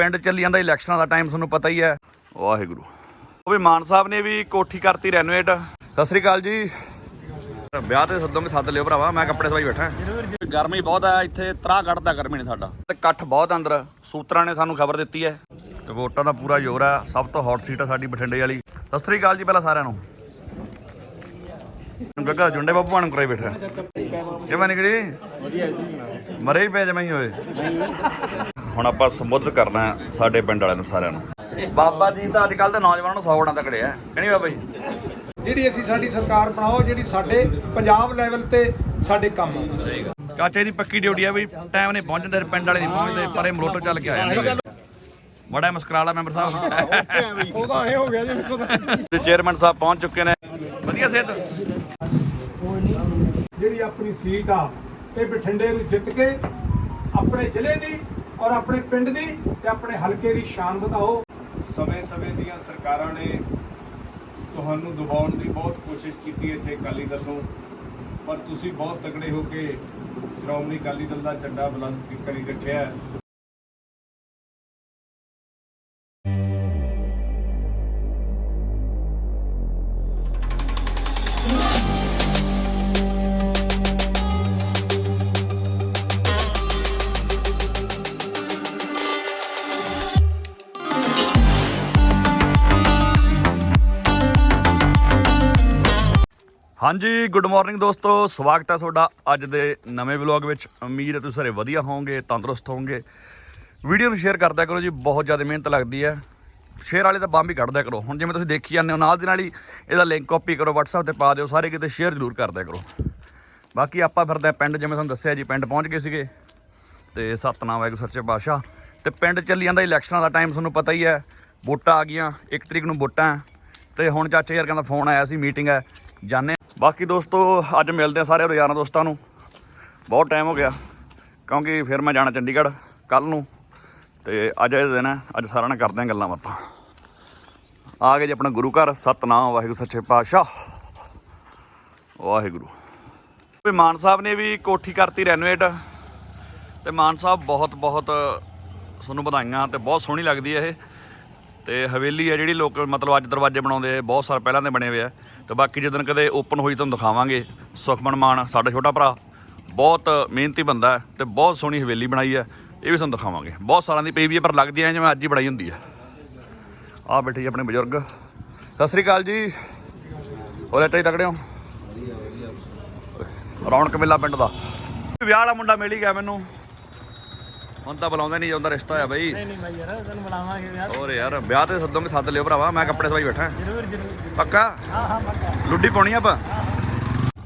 ਪਿੰਡ ਚੱਲੀ ਜਾਂਦਾ ਇਲੈਕਸ਼ਨਾਂ ਦਾ ਟਾਈਮ ਤੁਹਾਨੂੰ ਪਤਾ ਹੀ ਹੈ। ਵਾਹਿਗੁਰੂ। ਉਹ ਵੀ ਮਾਨ ਸਾਹਿਬ ਨੇ ਵੀ ਕੋਠੀ ਕਰਤੀ ਰੈਨੋਵੇਟ ਸਤਿ ਸ੍ਰੀ ਅਕਾਲ ਜੀ। ਵਿਆਹ ਤੇ ਸੱਦੋਗੇ ਸੱਦ ਲਿਓ ਭਰਾਵਾ ਮੈਂ ਕੱਪੜੇ ਸਵਾਈ ਬੈਠਾ। ਗਰਮੀ ਬਹੁਤ ਹੈ ਇੱਥੇ ਤਰਾ ਕੱਢਦਾ ਗਰਮੀ ਨੇ ਸਾਡਾ। ਤੇ ਇਕੱਠ ਬਹੁਤ ਅੰਦਰ ਸੂਤਰਾਂ ਨੇ ਸਾਨੂੰ ਖਬਰ ਦਿੱਤੀ ਹੈ। ਤੇ ਵੋਟਾਂ ਦਾ ਪੂਰਾ ਜ਼ੋਰ ਹੈ ਸਭ ਤੋਂ ਹੌਟ ਸੀਟ ਹੈ ਸਾਡੀ ਬਠਿੰਡੇ ਵਾਲੀ। ਸਤਿ ਸ੍ਰੀ ਅਕਾਲ ਜੀ ਪਹਿਲਾਂ ਸਾਰਿਆਂ ਨੂੰ। ਗੱਗਾ ਜੁੰਡੇ ਬਾਬੂ ਆਣ ਕਰਾਈ ਬੈਠਾ। ਕਿਵੇਂ ਨਿਕੜੀ ਵਧੀਆ ਜੀ। ਮਰੇ ਹੀ ਪੈ ਜਮਾਈ ਹੋਏ। ਹੁਣ ਆਪਾਂ ਸੰਬੋਧਿਤ ਕਰਨਾ ਹੈ ਸਾਡੇ ਪਿੰਡ ਵਾਲਿਆਂ ਨੂੰ ਸਾਰਿਆਂ ਨੂੰ। ਬਾਬਾ ਜੀ ਤਾਂ ਅੱਜ ਕੱਲ ਦੇ ਨੌਜਵਾਨਾਂ ਨੂੰ 100 ਗੁਣਾ ਤਕੜੇ ਆ। ਕਿਹੜੀ ਬਾਬਾ ਜੀ? ਜਿਹੜੀ ਅਸੀਂ ਸਾਡੀ ਸਰਕਾਰ ਬਣਾਓ ਜਿਹੜੀ ਸਾਡੇ ਪੰਜਾਬ ਲੈਵਲ ਤੇ ਸਾਡੇ ਕੰਮ ਆਵੇ ਚਾਚੇ ਦੀ ਪੱਕੀ ਡਿਊਟੀ ਆ ਵੀ ਟਾਈਮ ਨਹੀਂ ਪਹੁੰਚਦੇ ਪਿੰਡ ਵਾਲੇ ਨਹੀਂ ਪਹੁੰਚਦੇ ਪਰੇ ਮਲੋਟੋ ਚੱਲ ਕੇ ਆ ਜਾਂਦੇ ਬੜਾ ਮੁਸਕਰਾਲਾ ਮੈਂਬਰ ਸਾਹਿਬ। ਉਹਦਾ ਇਹ ਹੋ ਗਿਆ ਜੀ ਚੇਅਰਮੈਨ ਸਾਹਿਬ ਪਹੁੰਚ ਚੁੱਕੇ ਨੇ। ਵਧੀਆ ਸਿਹਤ। ਜਿਹੜੀ ਆਪਣੀ ਸੀਟ ਆ ਇਹ ਬਠਿੰਡੇ ਨੂੰ ਜਿੱਤ ਕੇ ਆਪਣੇ ਜ਼ਿਲ੍ਹੇ ਦੀ ਔਰ ਆਪਣੇ ਪਿੰਡ ਦੀ ਤੇ ਆਪਣੇ ਹਲਕੇ ਦੀ ਸ਼ਾਨ ਵਧਾਓ। ਸਮੇਂ-ਸਮੇਂ ਦੀਆਂ ਸਰਕਾਰਾਂ ਨੇ ਤੁਹਾਨੂੰ ਦਬਾਉਣ ਦੀ ਬਹੁਤ ਕੋਸ਼ਿਸ਼ ਕੀਤੀ ਇੱਥੇ ਅਕਾਲੀ ਦਲ ਨੂੰ ਪਰ ਤੁਸੀਂ ਬਹੁਤ ਤਕੜੇ ਹੋ ਕੇ ਸ਼੍ਰੋਮਣੀ ਅਕਾਲੀ ਦਲ ਦਾ ਝੰਡਾ ਬੁਲੰਦ ਕਰੀ ਰੱਖਿਆ ਹਾਂਜੀ ਗੁੱਡ ਮਾਰਨਿੰਗ ਦੋਸਤੋ। ਸਵਾਗਤ ਹੈ ਤੁਹਾਡਾ ਅੱਜ ਦੇ ਨਵੇਂ ਵਲੌਗ ਵਿੱਚ। ਉਮੀਦ ਹੈ ਤੁਸੀਂ ਸਾਰੇ ਵਧੀਆ ਹੋਵੋਗੇ, ਤੰਦਰੁਸਤ ਹੋਵੋਗੇ। ਵੀਡੀਓ ਨੂੰ ਸ਼ੇਅਰ ਕਰਦਿਆ ਕਰੋ ਜੀ, ਬਹੁਤ ਜ਼ਿਆਦਾ ਮਿਹਨਤ ਲੱਗਦੀ ਹੈ। ਸ਼ੇਅਰ ਵਾਲੇ ਤਾਂ ਬੰਬ ਹੀ ਕੱਢਦਿਆ ਕਰੋ। ਹੁਣ ਜਿਵੇਂ ਤੁਸੀਂ ਦੇਖੀ ਜਾਂਦੇ ਹੋ, ਨਾਲ ਦੀ ਨਾਲ ਹੀ ਇਹਦਾ ਲਿੰਕ ਕਾਪੀ ਕਰੋ, WhatsApp ਤੇ ਪਾ ਦਿਓ, ਸਾਰੇ ਕਿਤੇ ਸ਼ੇਅਰ ਜ਼ਰੂਰ ਕਰਦਿਆ ਕਰੋ। ਬਾਕੀ ਆਪਾਂ ਫਿਰਦੇ ਪਿੰਡ, ਜਿਵੇਂ ਤੁਹਾਨੂੰ ਦੱਸਿਆ ਜੀ, ਪਿੰਡ ਪਹੁੰਚ ਗਏ ਸੀਗੇ। ਤੇ ਸਤਨਾਮ ਵਾਹਿਗੁਰੂ ਸੱਚੇ ਪਾਤਸ਼ਾਹ। ਤੇ ਪਿੰਡ ਚੱਲੀ ਜਾਂਦਾ ਇਲੈਕਸ਼ਨਾਂ ਦਾ ਟਾਈਮ ਤੁਹਾਨੂੰ ਪਤਾ ਹੀ ਹੈ। ਵੋਟਾਂ ਆ ਗਈਆਂ 1 ਤਰੀਕ ਨੂੰ ਵੋਟਾਂ। ਹੈ ਤੇ ਹੁਣ ਚਾਚੇ ਯਾਰ ਕਹਿੰਦਾ ਫੋਨ ਆਇਆ ਸੀ ਮੀਟਿੰਗ ਹੈ। ਜਾਣੇ ਬਾਕੀ ਦੋਸਤੋ, ਅੱਜ ਮਿਲਦੇ ਆ ਸਾਰੇ ਰੋਜ਼ਾਨਾ ਦੋਸਤਾਂ ਨੂੰ। ਬਹੁਤ ਟਾਈਮ ਹੋ ਗਿਆ, ਕਿਉਂਕਿ ਫਿਰ ਮੈਂ ਜਾਣਾ ਚੰਡੀਗੜ੍ਹ ਕੱਲ ਨੂੰ। ਤੇ ਅੱਜ ਇਹ ਦਿਨ ਹੈ, ਅੱਜ ਸਾਰਿਆਂ ਨਾਲ ਕਰਦੇ ਆ ਗੱਲਾਂ ਬਾਤਾਂ। ਆ ਗਏ ਜੀ ਆਪਣਾ ਗੁਰੂ ਘਰ, ਸਤਨਾਮ, ਵਾਹਿਗੁਰੂ, ਸੱਚੇ ਪਾਤਸ਼ਾਹ। ਵਾਹਿਗੁਰੂ। ਵੀ ਮਾਨ ਸਾਹਿਬ ਨੇ ਵੀ ਕੋਠੀ ਕਰਤੀ ਰੈਨੋਵੇਟ ਤੇ ਮਾਨ ਸਾਹਿਬ ਬਹੁਤ ਬਹੁਤ ਤੁਹਾਨੂੰ ਵਧਾਈਆਂ ਤੇ ਬਹੁਤ ਸੋਹਣੀ ਲੱਗਦੀ ਹੈ ਇਹ। ਤੇ ਹਵੇਲੀ ਹੈ ਜਿਹੜੀ, ਲੋਕ ਮਤਲਬ ਅੱਜ ਦਰਵਾਜ਼ੇ ਬਣਾਉਂਦੇ ਬਹੁਤ ਸਾਲ ਪਹਿਲਾਂ ਦੇ ਬਣੇ ਹੋਏ ਆ। ਤੇ ਬਾਕੀ ਜਦੋਂ ਕਦੇ ਓਪਨ ਹੋਈ ਤੁਹਾਨੂੰ ਦਿਖਾਵਾਂਗੇ। ਸੁਖਮਨ ਮਾਨ, ਸਾਡਾ ਛੋਟਾ ਭਰਾ, ਬਹੁਤ ਮਿਹਨਤੀ ਬੰਦਾ ਹੈ ਤੇ ਬਹੁਤ ਸੋਹਣੀ ਹਵੇਲੀ ਬਣਾਈ ਹੈ। ਇਹ ਵੀ ਤੁਹਾਨੂੰ ਦਿਖਾਵਾਂਗੇ। ਬਹੁਤ ਸਾਲਾਂ ਦੀ ਪਈ ਵੀ ਹੈ, ਪਰ ਲੱਗਦੀ ਐ ਜਿਵੇਂ ਅੱਜ ਹੀ ਬਣਾਈ ਹੁੰਦੀ ਹੈ। ਆ ਬੈਠੇ ਜੀ ਆਪਣੇ ਬਜ਼ੁਰਗ। ਸਤਿ ਸ੍ਰੀ ਅਕਾਲ ਜੀ। ਹੋਰ ਇੱਥੇ ਹੀ ਤਕੜੇ ਹੋ? ਰੌਣਕ ਮੇਲਾ ਪਿੰਡ ਦਾ। ਵਿਆਹ ਵਾਲਾ ਮੁੰਡਾ ਮਿਲ ਹੀ ਗਿਆ ਮੈਨੂੰ। ਹੁਣ ਤਾਂ ਬੁਲਾਉਂਦਾ ਨਹੀਂ ਜਾਂਦਾ ਰਿਸ਼ਤਾ ਹੋਇਆ ਬਈ। ਨਹੀਂ ਮੈਂ ਯਾਰ ਤੈਨੂੰ ਬੁਲਾਵਾਂਗੇ ਯਾਰ। ਹੋਰ ਯਾਰ ਵਿਆਹ ਤੇ ਸੱਦੋਗੇ ਸੱਦ ਲਿਓ ਭਰਾਵਾ ਮੈਂ ਕੱਪੜੇ ਸਵਾਈ ਬੈਠਾ। ਜ਼ਰੂਰ ਜ਼ਰੂਰ ਪੱਕਾ? ਹਾਂ ਹਾਂ ਪੱਕਾ। ਲੁੱਡੀ ਪਾਉਣੀ ਆਪਾਂ?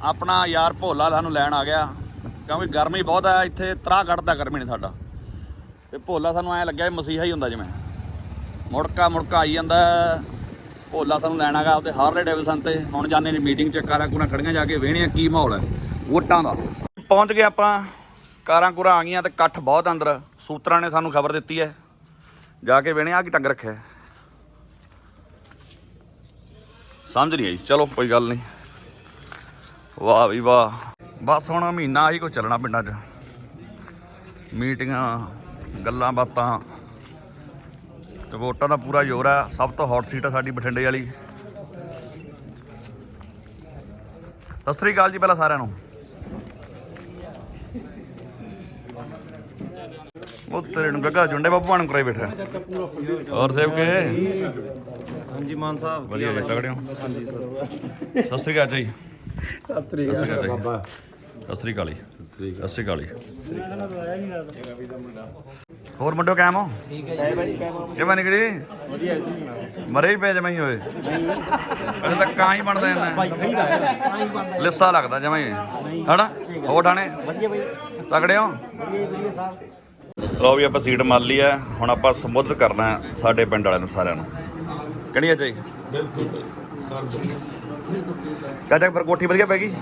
ਆਪਣਾ ਯਾਰ ਭੋਲਾ ਸਾਨੂੰ ਲੈਣ ਆ ਗਿਆ। ਕਿਉਂਕਿ ਗਰਮੀ ਬਹੁਤ ਹੈ ਇੱਥੇ ਤਰਾ ਕੱਢਦਾ ਗਰਮੀ ਨੇ ਸਾਡਾ। ਤੇ ਭੋਲਾ ਸਾਨੂੰ ਐ ਲੱਗਿਆ ਮਸੀਹਾ ਹੀ ਹੁੰਦਾ ਜਿਵੇਂ। ਮੁੜਕਾ ਮੁੜਕਾ ਆਈ ਜਾਂਦਾ। ਭੋਲਾ ਸਾਨੂੰ ਲੈਣ ਆਗਾ ਉਹਦੇ ਹਾਰਲੇ ਡੇਵਿਲਸਨ ਤੇ। ਹੁਣ ਜਾਣੇ ਨੇ ਮੀਟਿੰਗ ਚ ਕਾਰਾਂ ਕੁਰਾਂ ਖੜੀਆਂ ਜਾ ਕੇ ਵੇਹਣੀਆਂ ਕੀ ਮਾਹੌਲ ਹੈ? ਵੋਟਾਂ ਦਾ। ਪਹੁੰਚ ਗਏ ਆਪਾਂ। ਕਾਰਾਂ ਕੁਰਾਂ ਆ ਗਈਆਂ ਤੇ ਇਕੱਠ ਬਹੁਤ ਅੰਦਰ। ਸੂਤਰਾਂ ਨੇ ਸਾਨੂੰ ਖਬਰ ਦਿੱਤੀ ਹੈ ਜਾ ਕੇ ਵੇਹਣੇ ਆ ਕੀ ਟੰਗ ਰੱਖਿਆ ਸਮਝ ਨਹੀਂ ਆਈ। ਚਲੋ, ਕੋਈ ਗੱਲ ਨਹੀਂ। ਵਾਹ ਵੀ ਵਾਹ। ਬਸ ਹੁਣ ਮਹੀਨਾ ਹੀ ਕੋ ਚੱਲਣਾ ਪਿੰਡਾਂ 'ਚ। ਮੀਟਿੰਗਾਂ, ਗੱਲਾਂ ਬਾਤਾਂ। ਤੇ ਵੋਟਾਂ ਦਾ ਪੂਰਾ ਜ਼ੋਰ ਹੈ ਸਭ ਤੋਂ ਹੌਟ ਸੀਟ ਹੈ ਸਾਡੀ ਬਠਿੰਡੇ ਵਾਲੀ। ਸਤਿ ਸ੍ਰੀ ਅਕਾਲ ਜੀ ਪਹਿਲਾਂ ਸਾਰਿਆਂ ਨੂੰ। ਉਹ ਤੇਰੇ ਨੂੰ ਗੱਗਾ ਜੁੰਡੇ ਬਾਬੂ ਆਣ ਕਰਾਈ ਬੈਠਾ। ਹੋਰ ਸੇਵ ਕੇ? ਹਾਂਜੀ ਮਾਨ ਸਾਹਿਬ ਵਧੀਆ ਜੀ ਤਗੜੇ ਹੋ। ਹਾਂਜੀ ਸਰ। ਸਤਿ ਸ੍ਰੀ ਅਕਾਲ ਜੀ। ਸਤਿ ਸ੍ਰੀ ਅਕਾਲ। ਬਾਬਾ। ਸਤਿ ਸ੍ਰੀ ਅਕਾਲ ਜੀ। ਸਤਿ ਸ੍ਰੀ ਅਕਾਲ। ਜੀ। ਹੋਰ ਮੁੰਡੋ ਕਾਇਮ ਹੋ? ਠੀਕ ਹੈ ਜੀ। ਕਿਵੇਂ ਨਿਕੜੀ ਵਧੀਆ ਜੀ। ਮਰੇ ਹੀ ਪੈ ਜਮਾਈ ਹੋਏ। ਅਜੇ ਤੱਕ ਕਾਂ ਹੀ ਬਣਦਾ ਜਾਂਦਾ ਭਾਈ ਸਹੀ ਦਾ ਲਿੱਸਾ ਲੱਗਦਾ ਜਮਾਈ ਹਨਾ? ਹੋ ਠਾਣੇ? ਵਧੀਆ ਬਾਈ। ਤਗੜੇ ਹੋ? ਲਓ ਵੀ ਆਪਾਂ ਸੀਟ ਮੰਨ ਲਈ ਹੈ। ਹੁਣ ਆਪਾਂ ਸੰਬੋਧਿਤ ਕਰਨਾ ਹੈ ਸਾਡੇ ਪਿੰਡ ਵਾਲਿਆਂ ਨੂੰ ਸਾਰਿਆਂ ਨੂੰ। ਕਿਹੜੀ ਹੈ ਜੀ? ਚਾਚਾ ਪਰ ਕੋਠੀ ਵਧੀਆ ਪੈ ਗਈ।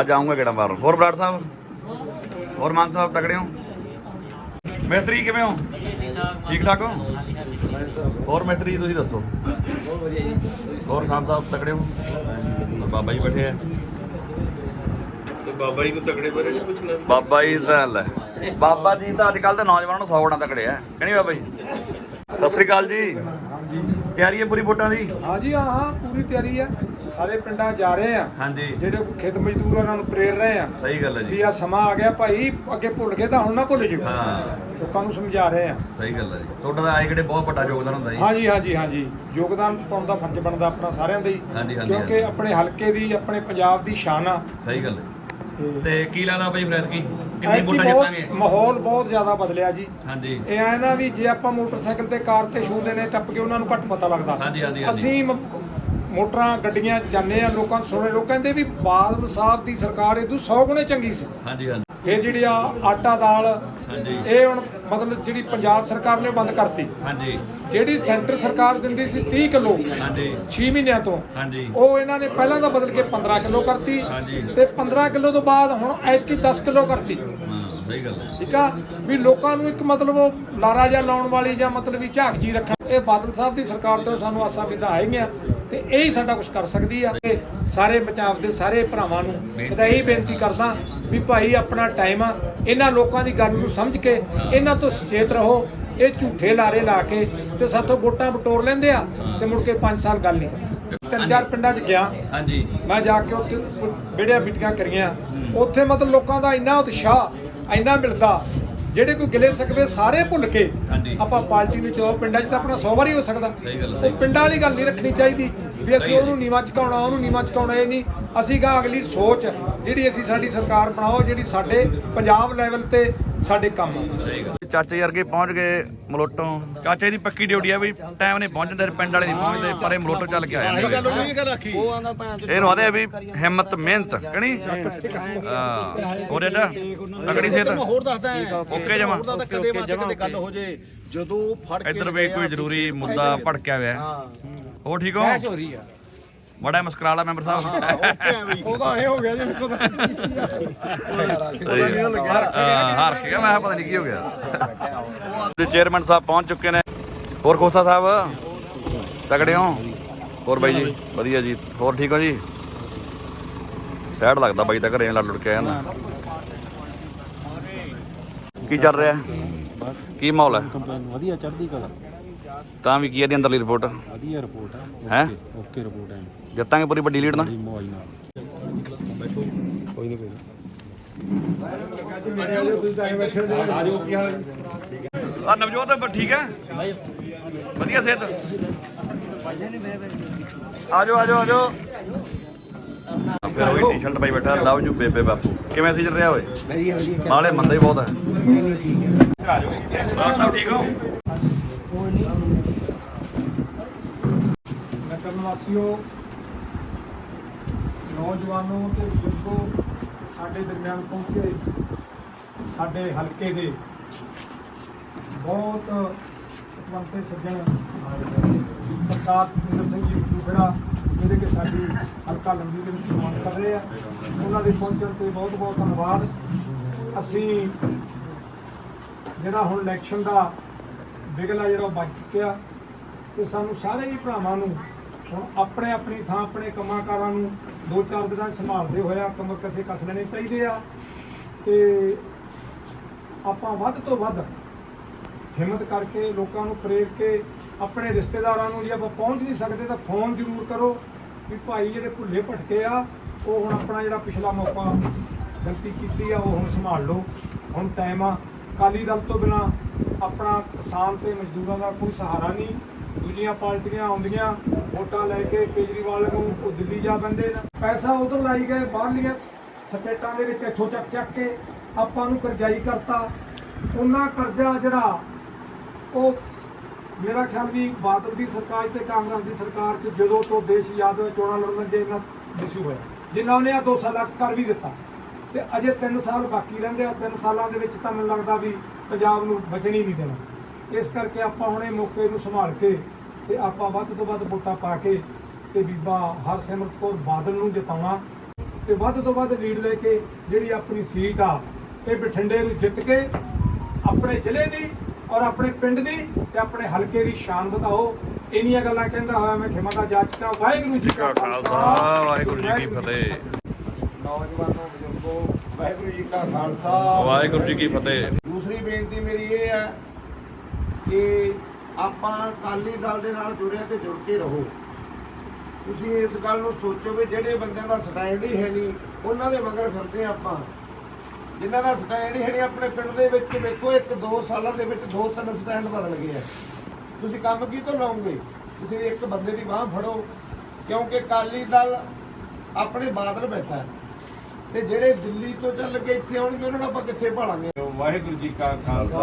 ਅੱਜ ਆਉਂਗਾ ਕਿਹੜਾ ਮਾਰਨ। ਹੋਰ ਬਰਾੜ ਸਾਹਿਬ? ਹੋਰ ਮਾਨ ਸਾਹਿਬ ਤਕੜੇ ਹੋ? ਮਿਸਤਰੀ ਕਿਵੇਂ ਹੋ? ਠੀਕ ਠਾਕ ਹੋ? ਹੋਰ ਮਿਸਤਰੀ ਤੁਸੀਂ ਦੱਸੋ? ਹੋਰ ਖਾਨ ਸਾਹਿਬ ਤਕੜੇ ਹੋ? ਬਾਬਾ ਜੀ ਬੈਠੇ ਆ। ਤੇ ਬਾਬਾ ਜੀ ਨੂੰ ਤਕੜੇ ਬਾਰੇ ਨਹੀਂ ਪੁੱਛਣਾ। ਬਾਬਾ ਜੀ ਦਾ ਲੈ। ਬਾਬਾ ਜੀ ਤਾਂ ਅੱਜ ਕੱਲ ਦੇ ਨੌਜਵਾਨਾਂ ਨੂੰ 100 ਗੁਣਾ ਤਕੜੇ ਆ। ਕਿਹੜੀ ਬਾਬਾ ਜੀ? ਸਤਿ ਸ੍ਰੀ ਅਕਾਲ ਜੀ। ਹਾਂਜੀ। ਤਿਆਰੀ ਹੈ ਪੂਰੀ ਵੋਟਾਂ ਦੀ? ਹਾਂਜੀ ਹਾਂ ਹਾਂ ਪੂਰੀ ਤਿਆਰੀ ਆ। ਸਾਰੇ ਪਿੰਡਾਂ ਜਾ ਰਹੇ ਆ। ਹਾਂਜੀ। ਜਿਹੜੇ ਖੇਤ ਮਜ਼ਦੂਰ ਉਹਨਾਂ ਨੂੰ ਪ੍ਰੇਰ ਰਹੇ ਆ। ਸਹੀ ਗੱਲ ਹੈ ਵੀ ਜੀ ਆ ਸਮਾਂ ਆ ਗਿਆ ਭਾਈ ਅੱਗੇ ਭੁੱਲ ਗਏ ਤਾਂ ਹੁਣ ਨਾ ਭੁੱਲ ਜਿਓ ਹਾਂ। ਲੋਕਾਂ ਨੂੰ ਸਮਝਾ ਰਹੇ ਆ। ਸਹੀ ਗੱਲ ਹੈ ਜੀ। ਤੁਹਾਡਾ ਤਾਂ ਆਏ ਕਿਹੜੇ ਬਹੁਤ ਵੱਡਾ ਯੋਗਦਾਨ ਹੁੰਦਾ ਜੀ। ਹਾਂਜੀ ਹਾਂਜੀ ਹਾਂਜੀ। ਯੋਗਦਾਨ ਪਾਉਣ ਦਾ ਫਰਜ਼ ਬਣਦਾ ਆਪਣਾ ਸਾਰਿਆਂ ਦਾ ਹੀ। ਹਾਂਜੀ, ਹਾਂਜੀ, ਕਿਉਂਕਿ ਆਪਣੇ ਹਲਕੇ ਦੀ ਆਪਣੇ ਪੰਜਾਬ ਦੀ ਸ਼ਾਨ ਆ। ਸਹੀ ਗੱਲ ਹੈ। ਤੇ ਤੇ ਕੀ ਲੱਗਦਾ ਬਾਈ ਫਰੈਦ ਕੀ ਕਿੰਨੀ ਐਤਕੀ ਵੋਟਾਂ ਬਹੁਤ- ਜਿੱਤਾਂਗੇ ਮਾਹੌਲ ਬਹੁਤ ਜ਼ਿਆਦਾ ਬਦਲਿਆ ਜੀ। ਹਾਂਜੀ। ਇਹ ਐ ਨਾ ਵੀ ਜੇ ਆਪਾਂ ਮੋਟਰਸਾਈਕਲ ਤੇ ਕਾਰ ਤੇ ਛੂਦੇ ਨੇ ਟੱਪ ਕੇ ਉਹਨਾਂ ਨੂੰ ਘੱਟ ਪਤਾ ਲੱਗਦਾ। ਹਾਂਜੀ, ਹਾਂਜੀ, ਹਾਂਜੀ। ਅਸੀਂ ਮ- ਮੋਟਰਾਂ ਗੱਡੀਆਂ ਜਾਂਦੇ ਆ ਲੋਕਾਂ ਨੂੰ ਸੁਣੇ ਲੋਕ ਕਹਿੰਦੇ ਵੀ ਬਾਦਲ ਸਾਹਿਬ ਦੀ ਸਰਕਾਰ ਇਹ ਤੋਂ 100 ਗੁਣੇ ਚੰਗੀ ਸੀ। ਹਾਂਜੀ ਹਾਂਜੀ। ਇਹ ਜਿਹੜੀ ਆ ਆਟਾ ਦਾਲ। ਇਹ ਹੁਣ ਮਤਲਬ ਜਿਹੜੀ ਪੰਜਾਬ ਸਰਕਾਰ ਨੇ ਉਹ ਬੰਦ ਕਰਤੀ। ਹਾਂਜੀ। ਜਿਹੜੀ ਸੈਂਟਰ ਸਰਕਾਰ ਦਿੰਦੀ ਸੀ 30 ਕਿਲੋ ਹਾਂਜੀ। 6 ਮਹੀਨਿਆਂ ਤੋਂ ਹਾਂਜੀ। ਉਹ ਇਹਨਾਂ ਨੇ ਪਹਿਲਾਂ ਤਾਂ ਬਦਲ ਕੇ 15 ਕਿਲੋ ਕਰਤੀ। ਤੇ 15 ਕਿਲੋ ਤੋਂ ਬਾਅਦ ਹੁਣ ਐਤਕੀ 10 ਕਿਲੋ ਕਰਤੀ। ਹਾਂ ਸਹੀ ਗੱਲ ਹੈ। ਠੀਕ ਆ? ਵੀ ਲੋਕਾਂ ਨੂੰ ਇੱਕ ਮਤਲਬ ਉਹ ਲਾਰਾ ਜਾਂ ਲਾਉਣ ਵਾਲੀ ਜਾਂ ਮਤਲਬ ਵੀ ਝਾਕ ਜੀ ਰੱਖਣ ਇਹ ਬਾਦਲ ਸਾਹਿਬ ਦੀ ਸਰਕਾਰ ਤੋਂ ਸਾਨੂੰ ਆਸਾਂ ਆਈਆਂ। ਤੇ ਇਹ ਹੀ ਸਾਡਾ ਕੁਝ ਕਰ ਸਕਦੀ ਆ। ਤੇ ਸਾਰੇ ਪੰਜਾਬ ਦੇ ਸਾਰੇ ਭਰਾਵਾਂ ਨੂੰ ਇਹਦਾ ਇਹ ਬੇਨਤੀ ਕਰਦਾ ਵੀ ਭਾਈ ਆਪਣਾ ਟਾਈਮ ਆ ਇਹਨਾਂ ਲੋਕਾਂ ਦੀ ਗੱਲ ਨੂੰ ਸਮਝ ਕੇ ਇਹਨਾਂ ਤੋਂ ਸੁਚੇਤ ਰਹੋ ਇਹ ਝੂਠੇ ਲਾਰੇ ਲਾ ਕੇ ਤੇ ਸਾਥੋਂ ਵੋਟਾਂ ਬਟੋਰ ਲੈਂਦੇ ਆ ਤੇ ਮੁੜ ਕੇ 5 ਸਾਲ ਗੱਲ ਨਹੀਂ। ਤਿੰਨ ਚਾਰ ਪਿੰਡਾਂ 'ਚ ਗਿਆ ਹਾਂਜੀ। ਮੈਂ ਜਾ ਕੇ ਉੱਥੇ ਬੇੜਿਆ ਮੀਟਿੰਗਾਂ ਕਰੀਆਂ। ਉੱਥੇ ਮਤਲਬ ਲੋਕਾਂ ਦਾ ਇੰਨਾ ਉਤਸ਼ਾਹ ਇੰਨਾ ਮਿਲਦਾ ਜਿਹੜੇ ਕੋਈ ਗਿਲੇ ਸਕਵੇ ਸਾਰੇ ਭੁੱਲ ਕੇ। ਆਪਾਂ ਪਾਰਟੀ ਨੂੰ ਚਲੋ ਪਿੰਡਾਂ 'ਚ ਤਾਂ ਆਪਣਾ 100 ਵਾਰੀ ਹੋ ਸਕਦਾ। ਉਹ ਪਿੰਡਾਂ ਵਾਲੀ ਗੱਲ ਨਹੀਂ ਰੱਖਣੀ ਚਾਹੀਦੀ। ਵੀ ਅਸੀਂ ਉਹਨੂੰ ਨੀਵਾਂ ਚੁਕਾਉਣਾ ਉਹਨੂੰ ਨੀਵਾਂ ਚੁਕਾਉਣਾ ਇਹ ਨਹੀਂ। ਅਸੀਂ ਕਹਾਂ ਅਗਲੀ ਸੋਚ ਜਿਹੜੀ ਅਸੀਂ ਸਾਡੀ ਸਰਕਾਰ ਬਣਾਓ ਜਿਹੜੀ ਸਾਡੇ ਪੰਜਾਬ ਲੈਵਲ ਤੇ ਸਾਡੇ ਕੰਮ। ਆ ਸਹੀ ਗੱਲ ਚਾਚੇ ਵਰਗੇ ਪਹੁੰਚ ਗਏ ਮਲੋਟੋਂ। ਚਾਚੇ ਦੀ ਪੱਕੀ ਡਿਊਟੀ ਆ ਵੀ ਟਾਈਮ ਨਹੀਂ ਪਹੁੰਚਦੇ ਪਿੰਡ ਵਾਲੇ ਨਹੀਂ ਪਹੁੰਚਦੇ ਪਰ ਇਹ ਮਲੋਟੋ ਚੱਲ ਕੇ ਆ ਜਾਂਦੇ ਨੇ। ਉਹ ਆਂਦਾ ਭੈਣ ਵੀ ਹਿੰਮਤ ਮਿਹਨਤ ਕਣੀ ਹਾਂ। ਹੋਰ ਇਹਦਾ ਤਕੜੀ ਸਿਹਤ। ਹੋਰ ਦੱਸਦਾ ਓਕੇ। ਜਮਾ। ਕਦੇ ਵਾਸਤੇ ਕਦੇ ਗੱਲ ਹੋ ਜੇ ਜਦੋਂ ਫੜ ਕੇ ਇੱਧਰ ਵੀ ਕੋਈ ਜ਼ਰੂਰੀ ਮੁੱਦਾ ਭੜਕਿਆ ਹੋਇਆ। ਹੈ। ਹੋਰ ਠੀਕ ਹੋ? ਹੋ ਰਹੀ ਆ। ਬੜਾ ਮੁਸਕਰਾ ਮੈਂਬਰ ਸਾਹਿਬ। ਉਹਦਾ ਇਹ ਹੋ ਗਿਆ ਜੀ ਹਾਂ। ਹਾਰ ਕੇ ਗਿਆ ਮੈਂ ਕਿਹਾ ਪਤਾ ਨਹੀਂ ਕੀ ਹੋ ਗਿਆ। ਜੀ ਚੇਅਰਮੈਨ ਸਾਹਿਬ ਪਹੁੰਚ ਚੁੱਕੇ ਨੇ। ਹੋਰ ਖੋਸਾ ਸਾਹਿਬ ਤਕੜੇ ਹੋ? ਹੋਰ ਬਾਈ ਜੀ ਵਧੀਆ ਜੀ। ਹੋਰ ਠੀਕ ਹੋ ਜੀ? ਸੈਡ ਲੱਗਦਾ ਬਾਈ ਤਾਂ ਘਰੇ ਲੜ ਲੁੜ ਕੇ ਆਇਆ ਨਾ। ਕੀ ਚੱਲ ਰਿਹਾ? ਕੀ ਮਾਹੌਲ ਹੈ? ਵਧੀਆ ਚੜ੍ਹਦੀ ਕਲਾ। ਤਾਂ ਵੀ ਕੀ ਹੈ ਦੀ ਅੰਦਰਲੀ ਰਿਪੋਰਟ ਵਧੀਆ ਰਿਪੋਰਟ ਹੈ ਹੈ? ਓਕੇ ਰਿਪੋਰਟ ਹੈ ਜਿੱਤਾਂਗੇ ਪੂਰੀ ਵੱਡੀ ਲੀਡ ਨਾਲ? ਮੌਜ ਨਾਲ। ਆ ਨਵਜੋਤ ਠੀਕ ਹੈ? ਵਧੀਆ ਸਿਹਤ। ਆਜੋ ਆਜੋ ਆਜੋ। ਫਿਰ ਉਹ ਟੀ-ਸ਼ਰਟ ਪਾਈ ਬੈਠਾ ਲਵ ਯੂ ਬੇਬੇ ਬਾਪੂ। ਕਿਵੇਂ ਸੀ ਚੱਲ ਰਿਹਾ ਓਏ? ਵਧੀਆ ਵਧੀਆ। ਨਾਲੇ ਮੰਦਾ ਹੀ ਬਹੁਤ ਹੈ ਨਹੀਂ ਨਹੀਂ ਠੀਕ ਹੈ। ਆਜੋ ਸਭ ਠੀਕ ਹੋ? ਨਗਰ ਨਿਵਾਸੀਓ ਨੌਜਵਾਨੋ ਤੇ ਬਜ਼ੁਰਗੋ, ਸਾਡੇ ਦਰਮਿਆਨ ਪਹੁੰਚੇ ਸਾਡੇ ਹਲਕੇ ਦੇ ਬਹੁਤ ਪਤਵੰਤੇ ਸੱਜਣ ਸਰਦਾਰ ਜਿੰਦਰ ਸਿੰਘ ਜੀ ਦੂਗੜਾ ਜਿਹੜੇ ਕਿ ਸਾਡੀ ਹਲਕਾ ਲੰਬੀ ਦੇ ਵਿੱਚ ਸਨਮਾਨ ਕਰ ਰਹੇ ਆ, ਉਹਨਾਂ ਦੇ ਪਹੁੰਚਣ ਤੇ ਬਹੁਤ ਬਹੁਤ ਧੰਨਵਾਦ। ਅਸੀਂ ਜਿਹੜਾ ਹੁਣ ਇਲੈਕਸ਼ਨ ਦਾ ਬਿਗਲਾ ਜਿਹੜਾ ਉਹ ਵੱਜ ਚੁੱਕਿਆ ਤੇ ਸਾਨੂੰ ਸਾਰੇ ਹੀ ਭਰਾਵਾਂ ਨੂੰ ਹੁਣ ਆਪਣੇ ਆਪਣੀ ਥਾਂ, ਆਪਣੇ ਕੰਮਾਂ ਕਾਰਾਂ ਨੂੰ ਦੋ ਚਾਰ ਦਿਨਾਂ 'ਚ ਸੰਭਾਲਦੇ ਹੋਇਆ ਕੰਮ ਕਸੇ ਕੱਸ ਲੈਣੇ ਚਾਹੀਦੇ ਆ। ਤੇ ਆਪਾਂ ਵੱਧ ਤੋਂ ਵੱਧ ਹਿੰਮਤ ਕਰਕੇ ਲੋਕਾਂ ਨੂੰ ਪ੍ਰੇਰ ਕੇ ਆਪਣੇ ਰਿਸ਼ਤੇਦਾਰਾਂ ਨੂੰ ਜੇ ਆਪਾਂ ਪਹੁੰਚ ਨਹੀਂ ਸਕਦੇ ਤਾਂ ਫੋਨ ਜ਼ਰੂਰ ਕਰੋ ਵੀ ਭਾਈ ਜਿਹੜੇ ਭੁੱਲੇ ਭਟਕੇ ਆ, ਉਹ ਹੁਣ ਆਪਣਾ ਜਿਹੜਾ ਪਿਛਲਾ ਮੌਕਾ ਗਲਤੀ ਕੀਤੀ ਆ, ਉਹ ਹੁਣ ਸੰਭਾਲ ਲਓ। ਹੁਣ ਟਾਈਮ ਆ। ਅਕਾਲੀ ਦਲ ਤੋਂ ਬਿਨਾ ਆਪਣਾ ਕਿਸਾਨ ਤੇ ਮਜ਼ਦੂਰਾਂ ਦਾ ਕੋਈ ਸਹਾਰਾ ਨਹੀਂ। ਦੂਜੀਆਂ ਪਾਰਟੀਆਂ ਆਉਂਦੀਆਂ, ਵੋਟਾਂ ਲੈ ਕੇ ਕੇਜਰੀਵਾਲ ਨੂੰ ਉਹ ਦਿੱਲੀ ਜਾ ਬੰਦੇ ਨੇ। ਪੈਸਾ ਉਧਰ ਲਾਈ ਗਏ ਬਾਹਰਲੀਆਂ ਸਟੇਟਾਂ ਦੇ ਵਿੱਚ, ਇੱਥੋਂ ਚੱਕ ਚੱਕ ਕੇ ਆਪਾਂ ਨੂੰ ਕਰਜ਼ਾਈ ਕਰਤਾ। ਉਹਨਾਂ ਕਰਜ਼ਾ ਜਿਹੜਾ, ਉਹ ਮੇਰਾ ਖਿਆਲ ਵੀ ਬਾਦਲ ਦੀ ਸਰਕਾਰ ਤੇ ਕਾਂਗਰਸ ਦੀ ਸਰਕਾਰ 'ਚ ਜਦੋਂ ਤੋਂ ਦੇਸ਼ ਆਜ਼ਾਦ ਹੋਇਆ, ਚੋਣਾਂ ਲੜਨ ਲੱਗੇ, ਇਹਨਾਂ ਇਸ਼ੂ ਹੋਇਆ। ਜਿਨ੍ਹਾਂ ਨੇ ਆ 2 ਸਾਲਾਂ ਕਰ ਵੀ ਦਿੱਤਾ। ਤੇ ਅਜੇ 3 ਸਾਲ ਬਾਕੀ ਰਹਿੰਦੇ ਆ। 3 ਸਾਲਾਂ ਦੇ ਵਿੱਚ ਤਾਂ ਮੈਨੂੰ ਲੱਗਦਾ ਵੀ ਪੰਜਾਬ ਨੂੰ ਬਚਣ ਹੀ ਨਹੀਂ ਦੇਣਾ। ਇਸ ਕਰਕੇ ਆਪਾਂ ਹੁਣ ਇਹ ਮੌਕੇ ਨੂੰ ਸੰਭਾਲ ਕੇ ਤੇ ਆਪਾਂ ਵੱਧ ਤੋਂ ਵੱਧ ਵੋਟਾਂ ਪਾ ਕੇ ਤੇ ਬੀਬਾ ਹਰਸਿਮਰਤ ਕੌਰ ਬਾਦਲ ਨੂੰ ਜਿਤਾਉਣਾ। ਤੇ ਵੱਧ ਤੋਂ ਵੱਧ ਲੀਡ ਲੈ ਕੇ ਜਿਹੜੀ ਆਪਣੀ ਸੀਟ ਆ ਇਹ ਬਠਿੰਡੇ ਨੂੰ ਜਿੱਤ ਕੇ ਆਪਣੇ ਜ਼ਿਲ੍ਹੇ ਦੀ ਔਰ ਆਪਣੇ ਪਿੰਡ ਦੀ ਤੇ ਆਪਣੇ ਹਲਕੇ ਦੀ ਸ਼ਾਨ ਵਧਾਓ। ਇੰਨੀਆਂ ਗੱਲਾਂ ਕਹਿੰਦਾ ਹੋਇਆ ਮੈਂ ਖਿਮਾ ਦਾ ਜਾਚਕਾ ਵਾਹਿਗੁਰੂ ਜੀ ਕਾ ਖਾਲਸਾ। ਵਾਹਿਗੁਰੂ ਜੀ ਕੀ ਫਤਿਹ। ਨੌਜਵਾਨੋ ਬਜ਼ੁਰਗੋ ਵਾਹਿਗੁਰੂ ਜੀ ਕਾ ਖਾਲਸਾ। ਵਾਹਿਗੁਰੂ ਜੀ ਕੀ ਫਤਿਹ। ਦੂਸਰੀ ਬੇਨਤੀ ਮੇਰੀ ਇਹ ਹੈ ਕਿ ਆਪਾਂ ਅਕਾਲੀ ਦਲ ਦੇ ਨਾਲ ਜੁੜਿਆ ਤੇ ਜੁੜ ਕੇ ਰਹੋ। ਤੁਸੀਂ ਇਸ ਗੱਲ ਨੂੰ ਸੋਚੋ ਵੀ ਜਿਹੜੇ ਬੰਦਿਆਂ ਦਾ ਸਟੈਂਡ ਹੀ ਹੈ ਨਹੀਂ ਉਹਨਾਂ ਦੇ ਮਗਰ ਫਿਰਦੇ ਆਪਾਂ। ਜਿਨ੍ਹਾਂ ਦਾ ਸਟੈਂਡ ਹੀ ਹੈ ਨਹੀਂ ਆਪਣੇ ਪਿੰਡ ਦੇ ਵਿੱਚ ਵੇਖੋ ਇੱਕ ਦੋ ਸਾਲਾਂ ਦੇ ਵਿੱਚ ਦੋ ਤਿੰਨ ਸਟੈਂਡ ਬਦਲ ਗਏ ਆ। ਤੁਸੀਂ ਕੰਮ ਕੀ ਤੋਂ ਲਾਉਂਗੇ? ਕਿਸੇ ਇੱਕ ਬੰਦੇ ਦੀ ਬਾਹ ਫੜੋ ਕਿਉਂਕਿ ਅਕਾਲੀ ਦਲ ਆਪਣੇ ਬਾਦਲ ਬੈਠਾ ਹੈ। ਤੇ ਜਿਹੜੇ ਦਿੱਲੀ ਤੋਂ ਚੱਲ ਕੇ ਇੱਥੇ ਆਉਣਗੇ ਉਹਨਾਂ ਨੂੰ ਆਪਾਂ ਕਿੱਥੇ ਭਾਲਾਂਗੇ? ਵਾਹਿਗੁਰੂ ਜੀ ਕਾ ਖਾਲਸਾ।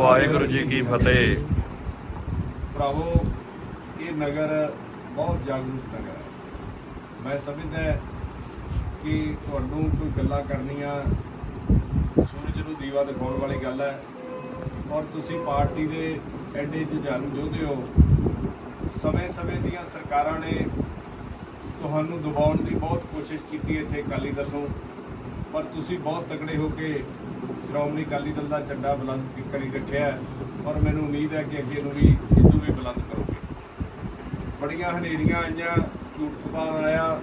ਵਾਹਿਗੁਰੂ ਜੀ ਕੀ ਫਤਿਹ। ਭਰਾਵੋ, ਇਹ ਨਗਰ ਬਹੁਤ ਜਾਗਰੂਕ ਨਗਰ ਹੈ। ਮੈਂ ਸਮਝਦਾ ਕਿ ਤੁਹਾਨੂੰ ਕੋਈ ਗੱਲਾਂ ਕਰਨੀਆਂ, ਸੂਰਜ ਨੂੰ ਦੀਵਾ ਦਿਖਾਉਣ ਵਾਲੀ ਗੱਲ ਹੈ ਔਰ ਤੁਸੀਂ ਪਾਰਟੀ ਦੇ ਐਡੇ ਜੁਝਾਰੂ ਯੋਧੇ ਹੋ, ਸਮੇਂ-ਸਮੇਂ ਦੀਆਂ ਸਰਕਾਰਾਂ ਨੇ ਤੁਹਾਨੂੰ ਦਬਾਉਣ ਦੀ ਬਹੁਤ ਕੋਸ਼ਿਸ਼ ਕੀਤੀ ਇੱਥੇ ਅਕਾਲੀ ਦਲ ਨੂੰ, ਪਰ ਤੁਸੀਂ ਬਹੁਤ ਤਕੜੇ ਹੋ ਕੇ ਸ਼੍ਰੋਮਣੀ ਅਕਾਲੀ ਦਲ ਦਾ ਝੰਡਾ ਬੁਲੰਦ ਕਰੀ ਰੱਖਿਆ ਔਰ ਮੈਨੂੰ ਉਮੀਦ ਹੈ ਕਿ ਅੱਗੇ ਨੂੰ ਵੀ ਇਦੋਂ ਵੀ ਬੁਲੰਦ ਕਰੋਗੇ। ਬੜੀਆਂ ਹਨੇਰੀਆਂ ਆਈਆਂ, ਝੂਠ ਤੂਫਾਨ ਆਇਆ,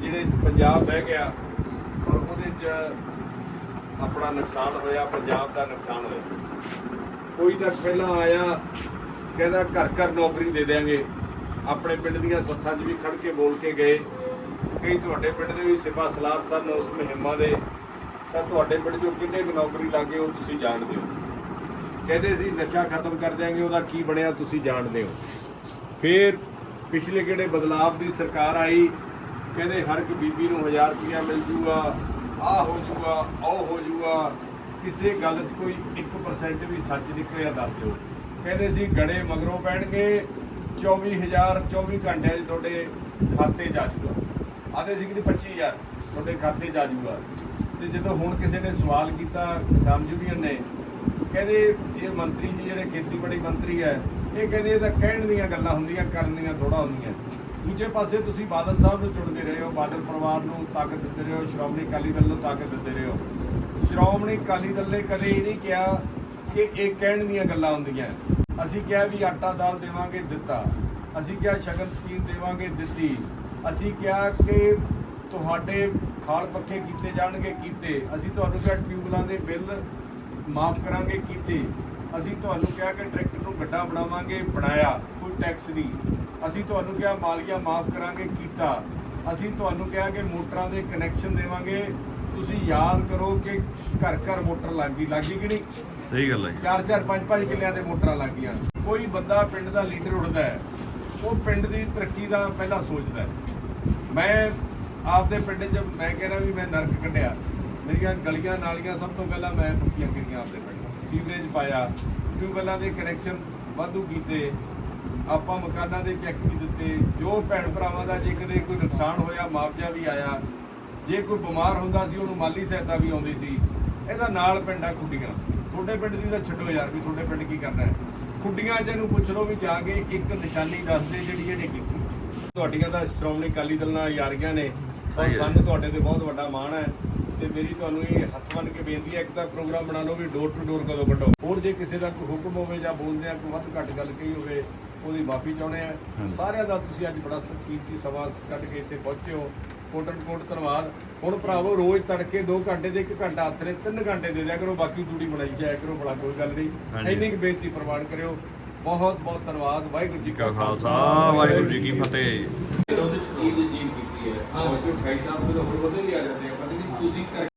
ਜਿਹੜੇ ਪੰਜਾਬ ਬਹਿ ਗਿਆ ਔਰ ਉਹਦੇ 'ਚ ਆਪਣਾ ਨੁਕਸਾਨ ਹੋਇਆ, ਪੰਜਾਬ ਦਾ ਨੁਕਸਾਨ ਹੋਇਆ। ਕੋਈ ਤਾਂ ਪਹਿਲਾਂ ਆਇਆ, ਕਹਿੰਦਾ ਘਰ ਘਰ ਨੌਕਰੀ ਦੇ ਦੇਾਂਗੇ ਆਪਣੇ ਪਿੰਡ ਦੀਆਂ ਸੱਥਾਂ 'ਚ ਵੀ ਖੜ ਕੇ ਬੋਲ ਕੇ ਗਏ। ਕਈ ਤੁਹਾਡੇ ਪਿੰਡ ਦੇ ਵੀ ਸਿਪਾ ਸਲਾਰ ਸਨ ਉਸ ਮੁਹਿੰਮਾਂ ਦੇ। ਤਾਂ ਤੁਹਾਡੇ ਪਿੰਡ 'ਚੋਂ ਕਿੰਨੇ ਕੁ ਨੌਕਰੀ ਲੱਗੇ ਉਹ ਤੁਸੀਂ ਜਾਣਦੇ ਹੋ। ਕਹਿੰਦੇ ਸੀ ਨਸ਼ਾ ਖਤਮ ਕਰ ਦਿਆਂਗੇ, ਉਹਦਾ ਕੀ ਬਣਿਆ ਤੁਸੀਂ ਜਾਣਦੇ ਹੋ। ਫਿਰ ਪਿਛਲੇ ਕਿਹੜੇ ਬਦਲਾਵ ਦੀ ਸਰਕਾਰ ਆਈ, ਕਹਿੰਦੇ ਹਰ ਇੱਕ ਬੀਬੀ ਨੂੰ 1000 ਰੁਪਇਆ ਮਿਲ ਜੂਗਾ, ਆਹ ਹੋ ਜੂਗਾ, ਉਹ ਹੋ ਜੂਗਾ, ਕਿਸੇ ਗੱਲ 'ਚ ਕੋਈ 1% ਵੀ ਸੱਚ ਨਿਕਲਿਆ ਦੱਸ ਦਿਓ। ਕਹਿੰਦੇ ਸੀ ਗੜੇ ਮਗਰੋਂ ਪੈਣਗੇ 24000 24 ਘੰਟਿਆਂ 'ਚ ਤੁਹਾਡੇ ਖਾਤੇ 'ਚ ਆ ਜੂਗਾ ਆਦੇ ਸੀ ਕਿ 25000 ਤੁਹਾਡੇ ਖਾਤੇ 'ਚ ਆ ਜੂਗਾ। ਤੇ ਜਦੋਂ ਹੁਣ ਕਿਸੇ ਨੇ ਸਵਾਲ ਕੀਤਾ, ਕਿਸਾਨ ਯੂਨੀਅਨ ਨੇ ਕਹਿੰਦੇ ਇਹ ਮੰਤਰੀ ਜੀ ਜਿਹੜੇ ਖੇਤੀਬਾੜੀ ਮੰਤਰੀ ਹੈ, ਇਹ ਕਹਿੰਦੇ ਇਹ ਤਾਂ ਕਹਿਣ ਦੀਆਂ ਗੱਲਾਂ ਹੁੰਦੀਆਂ, ਕਰਨ ਦੀਆਂ ਥੋੜਾ ਹੁੰਦੀਆਂ। ਦੂਜੇ ਪਾਸੇ ਤੁਸੀਂ ਬਾਦਲ ਸਾਹਿਬ ਨੂੰ ਚੁਣਦੇ ਰਹੇ ਹੋ, ਬਾਦਲ ਪਰਿਵਾਰ ਨੂੰ ਤਾਕਤ ਦਿੰਦੇ ਰਹੇ ਹੋ, ਸ਼੍ਰੋਮਣੀ ਅਕਾਲੀ ਦਲ ਨੂੰ ਤਾਕਤ ਦਿੰਦੇ ਰਹੇ ਹੋ। ਸ਼੍ਰੋਮਣੀ ਅਕਾਲੀ ਦਲ ਨੇ ਕਦੇ ਇਹ ਨਹੀਂ ਕਿਹਾ ਕਿ ਇਹ ਕਹਿਣ ਦੀਆਂ ਗੱਲਾਂ ਹੁੰਦੀਆਂ। ਅਸੀਂ ਕਿਹਾ ਵੀ ਆਟਾ ਦਾਲ ਦੇਵਾਂਗੇ, ਦਿੱਤਾ। ਅਸੀਂ ਕਿਹਾ ਸ਼ਗਨ ਸਕੀਮ ਦੇਵਾਂਗੇ, ਦਿੱਤੀ। ਅਸੀਂ ਕਿਹਾ ਕਿ ਤੁਹਾਡੇ ਖਾਲ ਪੱਖੇ ਕੀਤੇ ਜਾਣਗੇ, ਕੀਤੇ। ਅਸੀਂ ਤੁਹਾਨੂੰ ਕਿਹਾ ਟਿਊਬਲਾਂ ਦੇ ਬਿੱਲ ਮਾਫ ਕਰਾਂਗੇ ਕੀਤੇ। ਅਸੀਂ ਤੁਹਾਨੂੰ ਕਿਹਾ ਕਿ ਟਰੈਕਟਰ ਨੂੰ ਗੱਡਾ ਬਣਾਵਾਂਗੇ ਬਣਾਇਆ ਕੋਈ ਟੈਕਸ ਨਹੀਂ। ਅਸੀਂ ਤੁਹਾਨੂੰ ਕਿਹਾ ਮਾਲੀਆ ਮਾਫ ਕਰਾਂਗੇ ਕੀਤਾ। ਅਸੀਂ ਤੁਹਾਨੂੰ ਕਿਹਾ ਕਿ ਮੋਟਰਾਂ ਦੇ ਕਨੈਕਸ਼ਨ ਦੇਵਾਂਗੇ। ਤੁਸੀਂ ਯਾਦ ਕਰੋ ਕਿ ਘਰ ਘਰ ਮੋਟਰ ਲੱਗ ਗਈ। ਲੱਗ ਗਈ ਕਿ ਨਹੀਂ? ਸਹੀ ਗੱਲ ਹੈ ਜੀ। ਚਾਰ ਚਾਰ ਪੰਜ ਪੰਜ ਕਿੱਲਿਆਂ ਦੇ ਮੋਟਰਾਂ ਲੱਗ ਗਈਆਂ। ਕੋਈ ਬੰਦਾ ਪਿੰਡ ਦਾ ਲੀਡਰ ਉੱਠਦਾ ਹੈ ਉਹ ਪਿੰਡ ਦੀ ਤਰੱਕੀ ਦਾ ਪਹਿਲਾਂ ਸੋਚਦਾ ਹੈ। ਮੈਂ ਆਪਦੇ ਪਿੰਡ 'ਚ ਮੈਂ ਕਹਿੰਦਾ ਵੀ ਮੈਂ ਨਰਕ ਕੱਢਿਆ। ਮੇਰੀਆਂ ਗਲੀਆਂ ਨਾਲੀਆਂ ਸਭ ਤੋਂ ਪਹਿਲਾਂ ਮੈਂ ਪੱਕੀਆਂ ਕੀਤੀਆਂ ਆਪਦੇ ਪਿੰਡ ਸੀਵਰੇਜ ਪਾਇਆ ਟਿਊਬਵੈੱਲਾਂ ਦੇ ਕਨੈਕਸ਼ਨ ਵਾਧੂ ਕੀਤੇ ਆਪਾਂ ਮਕਾਨਾਂ ਦੇ ਚੈੱਕ ਵੀ ਦਿੱਤੇ ਜੋ ਭੈਣ ਭਰਾਵਾਂ ਦਾ ਜੇ ਕਦੇ ਕੋਈ ਨੁਕਸਾਨ ਹੋਇਆ ਮੁਆਵਜ਼ਾ ਵੀ ਆਇਆ ਜੇ ਕੋਈ ਬਿਮਾਰ ਹੁੰਦਾ ਸੀ ਉਹਨੂੰ ਮਾਲੀ ਸਹਾਇਤਾ ਵੀ ਆਉਂਦੀ ਸੀ ਇਹਦਾ ਨਾਲ ਪਿੰਡਾਂ ਖੁੱਡੀਆਂ। ਤੁਹਾਡੇ ਪਿੰਡ ਦੀ ਤਾਂ ਛੱਡੋ ਯਾਰ ਵੀ ਤੁਹਾਡੇ ਪਿੰਡ ਕੀ ਕਰਨਾ ਹੈ। ਖੁੱਡੀਆਂ 'ਚ ਇਹਨੂੰ ਪੁੱਛ ਲਓ ਵੀ ਜਾ ਕੇ ਇੱਕ ਨਿਸ਼ਾਨੀ ਦੱਸ ਦੇ ਜਿਹੜੀ ਇਹਨੇ ਕੀਤੀ। ਤੁਹਾਡੀਆਂ ਤਾਂ ਸ਼੍ਰੋਮਣੀ ਅਕਾਲੀ ਦਲ ਨਾਲ ਯਾਰੀਆਂ ਨੇ ਔਰ। ਸਾਨੂੰ ਤੁਹਾਡੇ ਤੇ ਬਹੁਤ ਵੱਡਾ ਮਾਣ ਹੈ। ਤੇ ਮੇਰੀ ਤੁਹਾਨੂੰ ਇਹ ਹੱਥ ਬੰਨ ਕੇ ਬੇਨਤੀ ਹੈ ਇੱਕ ਤਾਂ ਪ੍ਰੋਗਰਾਮ ਬਣਾ ਲਓ ਵੀ ਡੋਰ ਟੂ ਡੋਰ ਕਦੋਂ ਕੱਢੋ ਹੋਰ ਜੇ ਕਿਸੇ ਦਾ ਕੋਈ ਹੁਕਮ ਹੋਵੇ ਜਾਂ ਬੋਲਦੇ ਆ ਕੋਈ ਵੱਧ ਘੱਟ ਗੱਲ ਕਹੀ ਹੋਵੇ ਉਹਦੀ ਮਾਫੀ ਚਾਹੁੰਦੇ ਆ। ਸਾਰਿਆਂ ਦਾ ਤੁਸੀਂ ਅੱਜ ਬੜਾ ਕੀਮਤੀ ਸਮਾਂ ਕੱਢ ਕੇ ਇੱਥੇ ਪਹੁੰਚੇ ਹੋ। ਕੋਟਨ ਕੋਟ ਧੰਨਵਾਦ। ਹੁਣ ਭਰਾਵੋ ਰੋਜ਼ ਤੜਕੇ 2 ਘੰਟੇ ਦੇ 1 ਘੰਟਾ ਹੱਥ ਨੇ 3 ਘੰਟੇ ਦੇ ਦਿਆ ਕਰੋ ਬਾਕੀ ਦੂੜੀ ਬਣਾਈ ਜਾਇਆ ਕਰੋ ਬੜਾ ਕੋਈ ਗੱਲ ਨਹੀਂ। ਇੰਨੀ ਕੁ ਬੇਨਤੀ ਪ੍ਰਵਾਨ ਕਰਿਓ। ਬਹੁਤ ਬਹੁਤ ਧੰਨਵਾਦ। ਵਾਹਿਗੁਰੂ ਜੀ ਕਾ ਖਾਲਸਾ। ਵਾਹਿਗੁਰੂ ਜੀ ਕੀ ਫਤਿਹ। ਉਹਦੇ ਚ ਕੀ ਜੀਵ ਕੀਤੀ ਹੈ? ਆਹ ਜੋ 28 ਸਾਹਿਬ ਤੋਂ ਹੋਰ ਬੰਦੇ ਵੀ ਆ ਜਾਂਦੇ ਆ ਕਰ